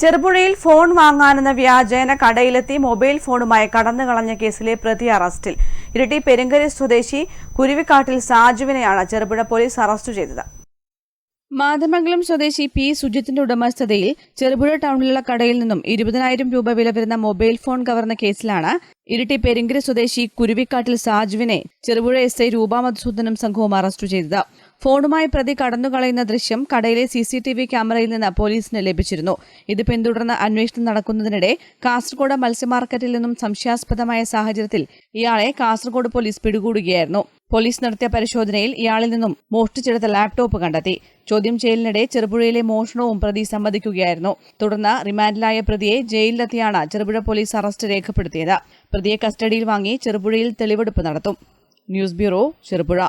ചെറുപുഴയിൽ phone വാങ്ങാനെന്ന വ്യാജേന കടയിലെത്തി mobile ഫോണുമായി കടന്നു കളഞ്ഞ കേസിലെ പ്രതി അറസ്റ്റിൽ. ഇരട്ടി പെരുങ്കരി സ്വദേശി കുരുവിക്കാട്ടിൽ സാജുവിനെയാണ് ചെറുപുഴ പോലീസ് അറസ്റ്റ് ചെയ്തത്. മാതമംഗലം സ്വദേശി പി സുജിത്തിന്റെ ഉടമസ്ഥതയിൽ ചെറുപുഴ ടൗണിലുള്ള കടയിൽ നിന്നും ഇരുപതിനായിരം രൂപ വില വരുന്ന മൊബൈൽ ഫോൺ കവർന്ന കേസിലാണ് ഇരിട്ടി പെരിങ്കര സ്വദേശി കുരുവിക്കാട്ടിൽ സാജുവിനെ ചെറുപുഴ എസ് ഐ രൂപ മധുസൂദനും സംഘവും അറസ്റ്റ് ചെയ്തത്. ഫോണുമായി പ്രതി കടന്നുകളയുന്ന ദൃശ്യം കടയിലെ സി സി ടി വി ക്യാമറയിൽ നിന്ന് പോലീസിന് ലഭിച്ചിരുന്നു. ഇത് പിന്തുടർന്ന് അന്വേഷണം നടക്കുന്നതിനിടെ കാസർഗോഡ് മത്സ്യമാർക്കറ്റിൽ നിന്നും സംശയാസ്പദമായ സാഹചര്യത്തിൽ ഇയാളെ കാസർഗോഡ് പോലീസ് പിടികൂടുകയായിരുന്നു. പോലീസ് നടത്തിയ പരിശോധനയിൽ ഇയാളിൽ നിന്നും മോഷ്ടിച്ചെടുത്ത ലാപ്ടോപ്പ് കണ്ടെത്തി. ചോദ്യം ചെയ്യലിനിടെ ചെറുപുഴയിലെ മോഷണവും പ്രതി സമ്മതിക്കുകയായിരുന്നു തുടർന്ന് റിമാൻഡിലായ പ്രതിയെ ജയിലിലെത്തിയാണ് ചെറുപുഴ പോലീസ് അറസ്റ്റ് രേഖപ്പെടുത്തിയത്. പ്രതിയെ കസ്റ്റഡിയിൽ വാങ്ങി ചെറുപുഴയിൽ തെളിവെടുപ്പ് നടത്തും. News bureau Cherupuzha.